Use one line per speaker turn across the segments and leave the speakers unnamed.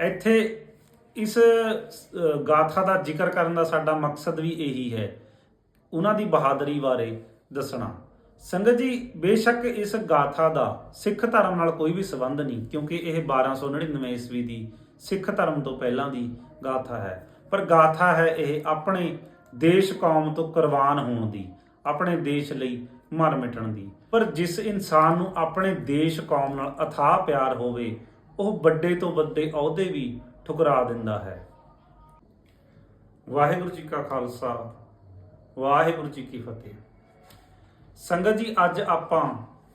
ਇੱਥੇ ਇਸ ਗਾਥਾ ਦਾ ਜ਼ਿਕਰ ਕਰਨ ਦਾ ਸਾਡਾ ਮਕਸਦ ਵੀ ਇਹੀ ਹੈ। ਉਹਨਾਂ ਦੀ ਬਹਾਦਰੀ ਬਾਰੇ ਦੱਸਣਾ। ਸੰਗਤ ਜੀ, ਬੇਸ਼ੱਕ ਇਸ ਗਾਥਾ ਦਾ ਸਿੱਖ ਧਰਮ ਨਾਲ ਕੋਈ ਵੀ ਸੰਬੰਧ ਨਹੀਂ, ਕਿਉਂਕਿ ਇਹ 1299 ਈਸਵੀ ਦੀ ਸਿੱਖ ਧਰਮ ਤੋਂ ਪਹਿਲਾਂ ਦੀ ਗਾਥਾ ਹੈ। ਪਰ ਗਾਥਾ ਹੈ ਇਹ ਆਪਣੇ ਦੇਸ਼ ਕੌਮ ਤੋਂ ਕੁਰਬਾਨ ਹੋਣ ਦੀ, ਆਪਣੇ ਦੇਸ਼ ਲਈ ਮਰ ਮਿਟਣ ਦੀ। ਪਰ ਜਿਸ ਇਨਸਾਨ ਨੂੰ ਆਪਣੇ ਦੇਸ਼ ਕੌਮ ਨਾਲ ਅਥਾਹ ਪਿਆਰ ਹੋਵੇ ਉਹ ਵੱਡੇ ਤੋਂ ਵੱਡੇ ਅਹੁਦੇ ਵੀ ਠੁਕਰਾ ਦਿੰਦਾ ਹੈ। ਵਾਹਿਗੁਰੂ ਜੀ ਕਾ ਖਾਲਸਾ, ਵਾਹਿਗੁਰੂ ਜੀ ਕੀ ਫਤਿਹ। ਸੰਗਤ ਜੀ, ਅੱਜ ਆਪਾਂ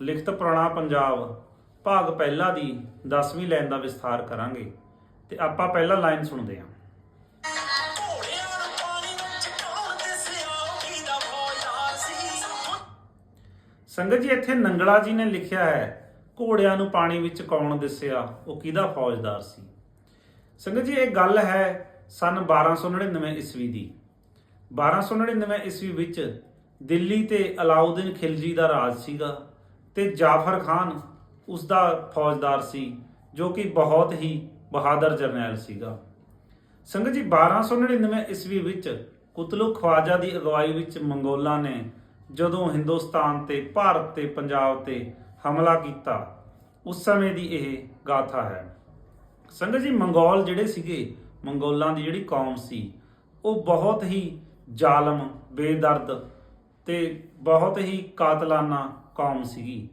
ਲਿਖਤ ਪੁਰਾਣਾ ਪੰਜਾਬ ਭਾਗ ਪਹਿਲਾ ਦੀ 10ਵੀਂ ਲਾਈਨ ਦਾ ਵਿਸਥਾਰ ਕਰਾਂਗੇ ਤੇ ਆਪਾਂ ਪਹਿਲਾ ਲਾਈਨ ਸੁਣਦੇ ਹਾਂ। ਸੰਗਤ ਜੀ, ਇੱਥੇ ਨੰਗਲਾ ਜੀ ਨੇ ਲਿਖਿਆ ਹੈ ਘੋੜਿਆਂ ਨੂੰ ਪਾਣੀ ਵਿੱਚ ਕੌਣ ਦਿਸਿਆ? ਉਹ ਕਿਹਦਾ ਫੌਜਦਾਰ ਸੀ? ਸੰਗਤ ਜੀ, ਇਹ ਗੱਲ ਹੈ ਸਨ 1299 ਈਸਵੀ ਦੀ। 1299 ਈਸਵੀ ਵਿੱਚ ਦਿੱਲੀ ਤੇ ਅਲਾਉਦੀਨ ਖਿਲਜੀ ਦਾ ਰਾਜ ਸੀਗਾ ਤੇ ਜਾਫਰ ਖਾਨ ਉਸ ਦਾ ਫੌਜਦਾਰ ਸੀ, ਜੋ ਕਿ ਬਹੁਤ ਹੀ ਬਹਾਦਰ ਜਰਨੈਲ ਸੀਗਾ। ਸੰਗਤ ਜੀ 1299 ਈਸਵੀ ਵਿੱਚ ਕੁਤਲੂ ਖਵਾਜਾ ਦੀ ਅਗਵਾਈ ਵਿੱਚ ਮੰਗੋਲਾਂ ਨੇ ਜਦੋਂ ਹਿੰਦੁਸਤਾਨ ਤੇ, ਭਾਰਤ ਤੇ, ਪੰਜਾਬ ਤੇ ਹਮਲਾ ਕੀਤਾ। ਉਸ ਸਮੇਂ ਦੀ ਇਹ ਗਾਥਾ ਹੈ। ਸੰਗਤ ਜੀ, ਮੰਗੋਲ ਜਿਹੜੇ ਸੀਗੇ, ਮੰਗੋਲਾਂ ਦੀ ਜਿਹੜੀ ਕੌਮ ਸੀ, ਉਹ ਬਹੁਤ ਹੀ ਜ਼ਾਲਮ, ਬੇਦਰਦ ਤੇ ਬਹੁਤ ਹੀ ਕਾਤਲਾਨਾ ਕੌਮ ਸੀਗੀ।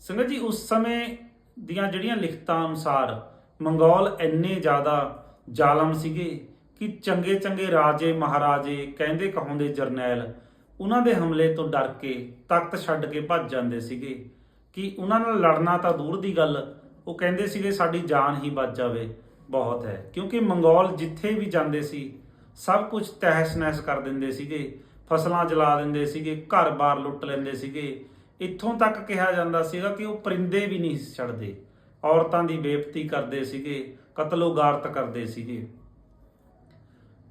ਸੰਗਤ ਜੀ, ਉਸ ਸਮੇਂ ਦੀਆਂ ਜਿਹੜੀਆਂ ਲਿਖਤਾਂ ਅਨੁਸਾਰ ਮੰਗੋਲ ਇੰਨੇ ਜ਼ਿਆਦਾ ਜ਼ਾਲਮ ਸੀਗੇ ਕਿ ਚੰਗੇ ਚੰਗੇ ਰਾਜੇ, ਮਹਾਰਾਜੇ, ਕਹਿੰਦੇ ਕਹਾਉਂਦੇ ਜਰਨੈਲ, ਉਹਨਾਂ ਦੇ ਹਮਲੇ ਤੋਂ ਡਰ ਕੇ ਤਖਤ ਛੱਡ ਕੇ ਭੱਜ ਜਾਂਦੇ ਸੀਗੇ। ਕਿ ਉਹਨਾਂ ਨਾਲ ਲੜਨਾ ਤਾਂ ਦੂਰ ਦੀ ਗੱਲ, ਉਹ ਕਹਿੰਦੇ ਸੀਗੇ ਸਾਡੀ ਜਾਨ ਹੀ ਬਚ ਜਾਵੇ, ਬਹੁਤ ਹੈ। ਕਿਉਂਕਿ ਮੰਗੋਲ ਜਿੱਥੇ ਵੀ ਜਾਂਦੇ ਸੀ, ਸਭ ਕੁਝ ਤਹਿਸ ਨਹਿਸ ਕਰ ਦਿੰਦੇ ਸੀਗੇ, ਫਸਲਾਂ ਜਲਾ ਦਿੰਦੇ ਸੀਗੇ, ਘਰ-ਬਾਰ ਲੁੱਟ ਲੈਂਦੇ ਸੀਗੇ। ਇੱਥੋਂ ਤੱਕ ਕਿਹਾ ਜਾਂਦਾ ਸੀਗਾ ਕਿ ਉਹ ਪਰਿੰਦੇ ਵੀ ਨਹੀਂ ਛੱਡਦੇ, ਔਰਤਾਂ ਦੀ ਬੇਇੱਜ਼ਤੀ ਕਰਦੇ ਸੀਗੇ, ਕਤਲੋਗਾਰਤ ਕਰਦੇ ਸੀਗੇ।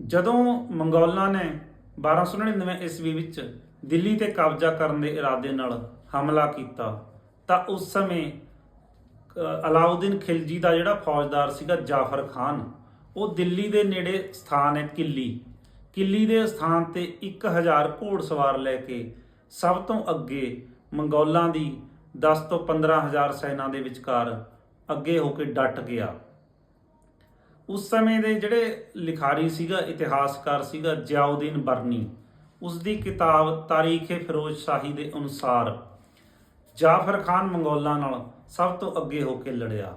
ਜਦੋਂ ਮੰਗੋਲਾਂ ਨੇ 1299 ਈਸਵੀ ਵਿੱਚ ਦਿੱਲੀ ਤੇ ਕਬਜ਼ਾ ਕਰਨ ਦੇ ਇਰਾਦੇ ਨਾਲ ਹਮਲਾ ਕੀਤਾ ਤਾਂ ਉਸ ਸਮੇਂ ਅ, ਅਲਾਉਦੀਨ ਖਿਲਜੀ ਦਾ ਜਿਹੜਾ ਫੌਜਦਾਰ ਸੀਗਾ ਜਾਫਰ ਖਾਨ ਉਹ ਦਿੱਲੀ ਦੇ ਨੇੜੇ ਸਥਾਨ ਹੈ ਕਿੱਲੀ। ਕਿੱਲੀ ਦੇ ਸਥਾਨ ਤੇ 1000 ਘੋੜਸਵਾਰ ਲੈ ਕੇ ਸਭ ਤੋਂ ਅੱਗੇ ਮੰਗੋਲਾਂ ਦੀ 10 ਤੋਂ 15000 ਸੈਨਾ ਦੇ ਵਿਚਕਾਰ ਅੱਗੇ ਹੋ ਕੇ ਡਟ ਗਿਆ। ਉਸ ਸਮੇਂ ਦੇ ਜਿਹੜੇ ਲਿਖਾਰੀ ਸੀਗਾ ਇਤਿਹਾਸਕਾਰ ਸੀਗਾ ਜਿਆਉਦੀਨ ਬਰਨੀ ਉਸ ਦੀ ਕਿਤਾਬ ਤਾਰੀਖ-ਏ ਫਿਰੋਜ਼ ਸ਼ਾਹੀ ਦੇ ਅਨੁਸਾਰ ਜਾਫਰ ਖਾਨ ਮੰਗੋਲਾਂ ਨਾਲ ਸਭ ਤੋਂ ਅੱਗੇ ਹੋ ਕੇ ਲੜਿਆ।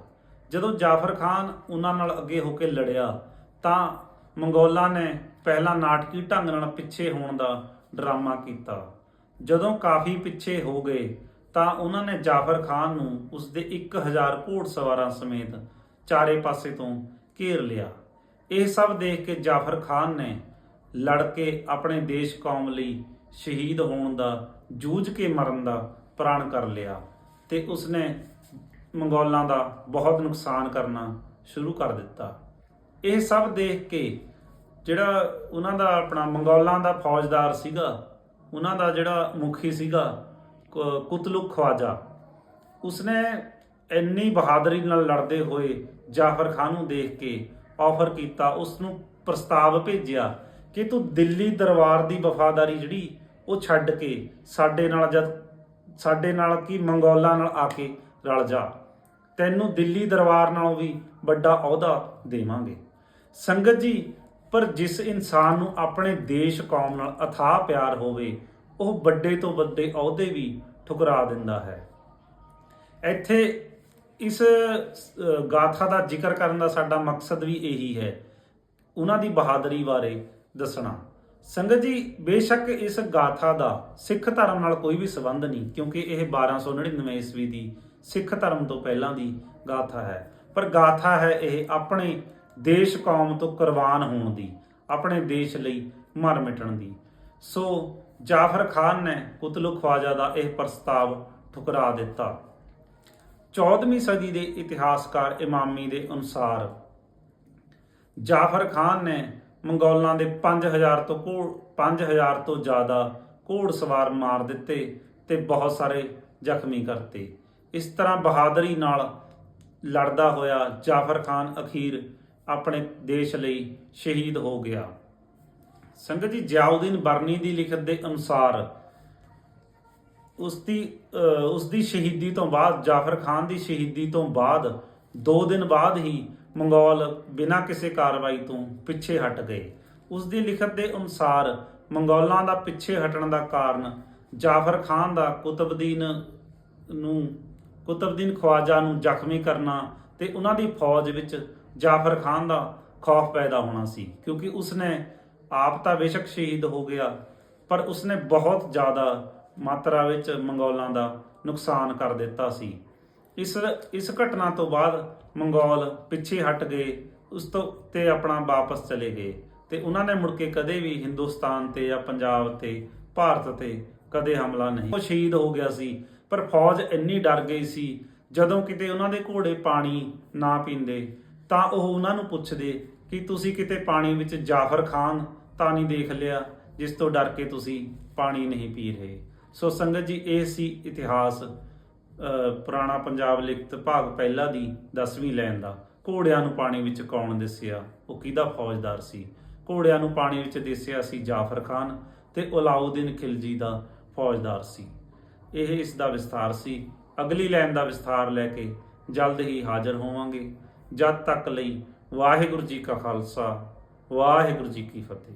ਜਦੋਂ ਜਾਫਰ ਖਾਨ ਉਹਨਾਂ ਨਾਲ ਅੱਗੇ ਹੋ ਕੇ ਲੜਿਆ, ਤਾਂ ਮੰਗੋਲਾਂ ਨੇ ਪਹਿਲਾਂ ਨਾਟਕੀ ਢੰਗ ਨਾਲ ਪਿੱਛੇ ਹੋਣ ਦਾ ਡਰਾਮਾ ਕੀਤਾ। ਜਦੋਂ ਕਾਫੀ ਪਿੱਛੇ ਹੋ ਗਏ, ਤਾਂ ਉਹਨਾਂ ਨੇ ਜਾਫਰ ਖਾਨ ਨੂੰ ਉਸ ਦੇ 1000 ਘੋੜਸਵਾਰਾਂ ਸਮੇਤ ਚਾਰੇ ਪਾਸੇ ਤੋਂ ਘੇਰ ਲਿਆ। ਇਹ ਸਭ ਦੇਖ ਕੇ ਜਾਫਰ ਖਾਨ ਨੇ ਲੜ ਕੇ ਆਪਣੇ ਦੇਸ਼ ਕੌਮ ਲਈ ਸ਼ਹੀਦ ਹੋਣ ਦਾ, ਜੂਝ ਕੇ ਮਰਨ ਦਾ ਪ੍ਰਾਣ ਕਰ ਲਿਆ ਤੇ ਉਸਨੇ ਮੰਗੋਲਾਂ ਦਾ ਬਹੁਤ ਨੁਕਸਾਨ ਕਰਨਾ ਸ਼ੁਰੂ ਕਰ ਦਿੱਤਾ। ਇਹ ਸਭ ਦੇਖ ਕੇ ਜਿਹੜਾ ਉਹਨਾਂ ਦਾ ਆਪਣਾ ਮੰਗੋਲਾਂ ਦਾ ਫੌਜਦਾਰ ਸੀਗਾ, ਉਹਨਾਂ ਦਾ ਜਿਹੜਾ ਮੁਖੀ ਸੀਗਾ, ਕ- ਕੁਤਲੁਕ ਖਵਾਜਾ, ਉਸਨੇ ਇੰਨੀ ਬਹਾਦਰੀ ਨਾਲ ਲੜਦੇ ਹੋਏ ਜਾਫਰ ਖਾਨ ਨੂੰ ਦੇਖ ਕੇ ਆਫਰ ਕੀਤਾ ਉਸ ਨੂੰ ਪ੍ਰਸਤਾਵ ਭੇਜਿਆ ਕਿ ਤੂੰ ਦਿੱਲੀ ਦਰਬਾਰ ਦੀ ਵਫਾਦਾਰੀ ਜਿਹੜੀ ਉਹ ਛੱਡ ਕੇ ਸਾਡੇ ਨਾਲ ਜਦ ਸਾਡੇ ਨਾਲ ਕੀ ਮੰਗੋਲਾਂ ਨਾਲ ਆ ਕੇ ਰਲ ਜਾ। ਤੈਨੂੰ ਦਿੱਲੀ ਦਰਬਾਰ ਨਾਲੋਂ ਵੀ ਵੱਡਾ ਅਹੁਦਾ ਦੇਵਾਂਗੇ। ਸੰਗਤ ਜੀ, ਪਰ ਜਿਸ ਇਨਸਾਨ ਨੂੰ ਆਪਣੇ ਦੇਸ਼ ਕੌਮ ਨਾਲ ਅਥਾਹ ਪਿਆਰ ਹੋਵੇ, ਉਹ ਵੱਡੇ ਤੋਂ ਵੱਡੇ ਅਹੁਦੇ ਵੀ ਠੁਕਰਾ ਦਿੰਦਾ ਹੈ। ਇੱਥੇ ਇਸ ਗਾਥਾ ਦਾ ਜ਼ਿਕਰ ਕਰਨ ਦਾ ਸਾਡਾ ਮਕਸਦ ਵੀ ਇਹੀ ਹੈ। ਉਹਨਾਂ ਦੀ ਬਹਾਦਰੀ ਬਾਰੇ ਦੱਸਣਾ। ਸੰਗਤ ਜੀ, ਬੇਸ਼ੱਕ ਇਸ ਗਾਥਾ ਦਾ ਸਿੱਖ ਧਰਮ ਨਾਲ ਕੋਈ ਵੀ ਸੰਬੰਧ ਨਹੀਂ, ਕਿਉਂਕਿ ਇਹ 1299 ਈਸਵੀ ਦੀ ਸਿੱਖ ਧਰਮ ਤੋਂ ਪਹਿਲਾਂ ਦੀ ਗਾਥਾ ਹੈ। ਪਰ ਗਾਥਾ ਹੈ ਇਹ ਆਪਣੇ ਦੇਸ਼ ਕੌਮ ਤੋਂ ਕੁਰਬਾਨ ਹੋਣ ਦੀ, ਆਪਣੇ ਦੇਸ਼ ਲਈ ਮਰ ਮਿਟਣ ਦੀ। ਸੋ ਜਾਫਰ ਖਾਨ ਨੇ ਕੁਤਲੂ ਖਵਾਜਾ ਦਾ ਇਹ ਪ੍ਰਸਤਾਵ ਠੁਕਰਾ ਦਿੱਤਾ। 14ਵੀਂ ਸਦੀ ਦੇ ਇਤਿਹਾਸਕਾਰ ਇਮਾਮੀ ਦੇ ਅਨੁਸਾਰ ਜਾਫਰ ਖਾਨ ਨੇ ਮੰਗੋਲਾਂ ਦੇ 5000 ਤੋਂ ਘੋੜ 5000 ਤੋਂ ਜ਼ਿਆਦਾ ਘੋੜ ਸਵਾਰ ਮਾਰ ਦਿੱਤੇ ਤੇ ਬਹੁਤ ਸਾਰੇ ਜ਼ਖਮੀ ਕਰਤੇ। ਇਸ ਤਰ੍ਹਾਂ ਬਹਾਦਰੀ ਨਾਲ ਲੜਦਾ ਹੋਇਆ ਜਾਫਰ ਖਾਨ ਅਖੀਰ ਆਪਣੇ ਦੇਸ਼ ਲਈ ਸ਼ਹੀਦ ਹੋ ਗਿਆ। ਸੰਗਤ ਜੀ, ਜਿਆਉਦੀਨ ਬਰਨੀ ਦੀ ਲਿਖਤ ਦੇ ਅਨੁਸਾਰ ਉਸ ਦੀ ਉਸ ਦੀ ਸ਼ਹੀਦੀ ਤੋਂ ਬਾਅਦ, ਜਾਫਰ ਖਾਨ ਦੀ ਸ਼ਹੀਦੀ ਤੋਂ ਬਾਅਦ 2 ਦਿਨ ਬਾਅਦ ਹੀ ਮੰਗੋਲ ਬਿਨਾਂ ਕਿਸੇ ਕਾਰਵਾਈ ਤੋਂ ਪਿੱਛੇ ਹਟ ਗਏ। ਉਸ ਦੀ ਲਿਖਤ ਦੇ ਅਨੁਸਾਰ ਮੰਗੋਲਾਂ ਦਾ ਪਿੱਛੇ ਹਟਣ ਦਾ ਕਾਰਨ ਜਾਫਰ ਖਾਨ ਦਾ ਕੁਤਬਦੀਨ ਨੂੰ ਕੁਤਬਦੀਨ ਖਵਾਜਾ ਨੂੰ ਜ਼ਖਮੀ ਕਰਨਾ ਤੇ ਉਹਨਾਂ ਦੀ ਫੌਜ ਵਿੱਚ ਜਾਫਰ ਖਾਨ ਦਾ ਖੌਫ ਪੈਦਾ ਹੋਣਾ ਸੀ, ਕਿਉਂਕਿ ਉਸਨੇ ਆਪ ਤਾਂ ਬੇਸ਼ੱਕ ਸ਼ਹੀਦ ਹੋ ਗਿਆ, ਪਰ ਉਸਨੇ ਬਹੁਤ ਜ਼ਿਆਦਾ ਮਾਤਰਾ ਵਿੱਚ ਮੰਗੋਲਾਂ ਦਾ ਨੁਕਸਾਨ ਕਰ ਦਿੱਤਾ ਸੀ। ਇਸ ਇਸ ਘਟਨਾ ਤੋਂ ਬਾਅਦ ਮੰਗੋਲ ਪਿੱਛੇ ਹਟ ਗਏ, ਉਸ ਤੋਂ ਤੇ ਆਪਣਾ ਵਾਪਸ ਚਲੇ ਗਏ ਤੇ ਉਹਨਾਂ ਨੇ ਮੁੜ ਕੇ ਕਦੇ ਵੀ ਹਿੰਦੁਸਤਾਨ ਤੇ ਜਾਂ ਪੰਜਾਬ ਤੇ, ਭਾਰਤ ਤੇ ਕਦੇ ਹਮਲਾ ਨਹੀਂ। ਉਹ ਸ਼ਹੀਦ ਹੋ ਗਿਆ ਸੀ, ਪਰ ਫੌਜ ਇੰਨੀ ਡਰ ਗਈ ਸੀ, ਜਦੋਂ ਕਿਤੇ ਉਹਨਾਂ ਦੇ ਘੋੜੇ ਪਾਣੀ ਨਾ ਪੀਂਦੇ, ਤਾਂ ਉਹ ਉਹਨਾਂ ਨੂੰ ਪੁੱਛਦੇ ਕਿ ਤੁਸੀਂ ਕਿਤੇ ਪਾਣੀ ਵਿੱਚ ਜਾਫਰ ਖਾਨ ਤਾਂ ਨਹੀਂ ਦੇਖ ਲਿਆ, ਜਿਸ ਤੋਂ ਡਰ ਕੇ ਤੁਸੀਂ ਪਾਣੀ ਨਹੀਂ ਪੀ ਰਹੇ। ਸੋ ਸੰਗਤ ਜੀ, ਇਹ ਸੀ ਇਤਿਹਾਸ। ਪੁਰਾਣਾ ਪੰਜਾਬ ਲਿਖਤ ਭਾਗ ਪਹਿਲਾ ਦੀ 10ਵੀਂ ਲਾਈਨ ਦਾ, ਘੋੜਿਆਂ ਨੂੰ ਪਾਣੀ ਵਿੱਚ ਕੌਣ ਦਿਸਿਆ? ਉਹ ਕਿਹਦਾ ਫੌਜਦਾਰ ਸੀ? ਘੋੜਿਆਂ ਨੂੰ ਪਾਣੀ ਵਿੱਚ ਦਿਸਿਆ ਸੀ ਜਾਫਰ ਖਾਨ ਤੇ ਅਲਾਉਦੀਨ ਖਿਲਜੀ ਦਾ ਫੌਜਦਾਰ ਸੀ। ਇਹ ਇਸ ਦਾ ਵਿਸਥਾਰ ਸੀ। ਅਗਲੀ ਲਾਈਨ ਦਾ ਵਿਸਥਾਰ ਲੈ ਕੇ ਜਲਦ ਹੀ ਹਾਜ਼ਰ ਹੋਵਾਂਗੇ। ਜਦ ਤੱਕ ਲਈ ਵਾਹਿਗੁਰੂ ਜੀ ਕਾ ਖਾਲਸਾ, ਵਾਹਿਗੁਰੂ ਜੀ ਕੀ ਫਤਿਹ।